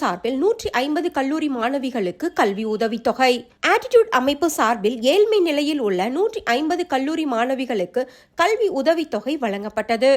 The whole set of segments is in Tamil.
சார்பில் நூற்றி ஐம்பது கல்லூரி மாணவிகளுக்கு கல்வி உதவித்தொகை. ஆட்டிடியூட் அமைப்பு சார்பில் ஏழ்மை நிலையில் உள்ள நூற்றி ஐம்பது கல்லூரி மாணவிகளுக்கு கல்வி உதவித்தொகை வழங்கப்பட்டது.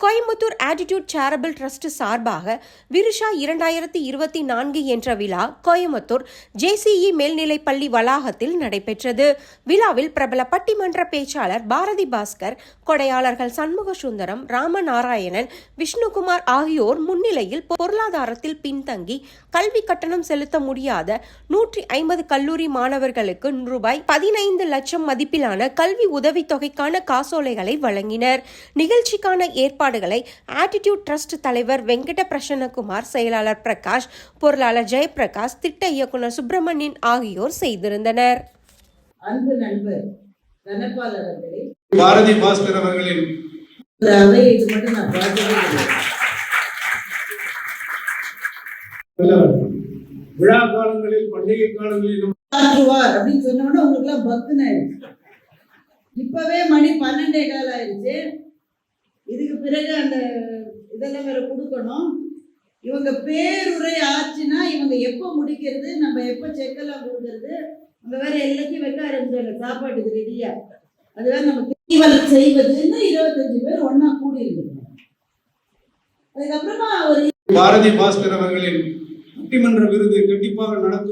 கோயம்புத்தூர் ஆட்டிடியூட் சேரபிள் ட்ரஸ்ட் சார்பாக விருஷா இரண்டாயிரத்தி இருபத்தி நான்கு என்ற விழா கோயம்புத்தூர் ஜேசிஇ மேல்நிலைப் பள்ளி வளாகத்தில் நடைபெற்றது. விழாவில் பிரபல பட்டிமன்ற பேச்சாளர் பாரதி பாஸ்கர் கொடையாளர்கள் சண்முக சுந்தரம் ராமநாராயணன் விஷ்ணுகுமார் ஆகியோர் முன்னிலையில் பொருளாதாரத்தில் பின்தங்கி கல்வி கட்டணம் செலுத்த முடியாத நூற்றி ஐம்பது கல்லூரி மாணவர்களுக்கு ரூபாய் பதினைந்து லட்சம் மதிப்பிலான கல்வி உதவித்தொகைக்கான காசோலைகளை வழங்கினர். நிகழ்ச்சிக்கான ஏற்பாடுகளை ஆட்டிடியூட் ட்ரஸ்ட் தலைவர் வெங்கட பிரசன்னகுமார் செயலாளர் பிரகாஷ் பொருளாளர் ஜெயபிரகாஷ் திட்ட இயக்குனர் சுப்பிரமணியன் ஆகியோர் செய்திருந்தனர். அன்பு நண்பர் பாரதி பாஸ்கர் அவர்களின் இந்த அவை இது மட்டும் நான் பார்த்ததே இல்லை. விழா காலங்களில் பண்டிகை காலங்களிலும் மாற்றுவார் அப்படின்னு சொன்ன உடனே உங்களுக்கு எல்லாம் பக்குன்னு ஆயிடுச்சு. இப்பவே மணி பன்னெண்டே கால் ஆயிடுச்சு. இதுக்கு பிறகு அந்த இதெல்லாம் வேற கொடுக்கணும். இவங்க பேருரை ஆச்சுன்னா இவங்க எப்போ முடிக்கிறது நம்ம எப்போ செக்கெல்லாம் கொடுக்கறது அங்க வேற எல்லாத்தையும் வைக்க ஆரம்பிச்சாங்க சாப்பாட்டுக்கு ரெடியா அதுவே நம்ம தீவல் செய்வதுன்னு இருபத்தஞ்சு பேர் ஒன்னா கூடி இருக்கணும் அதுக்கப்புறமா ஒரு பாரதி பாஸ்கர் அவர்களின் பட்டிமன்ற விருது கண்டிப்பாக நடக்கும்.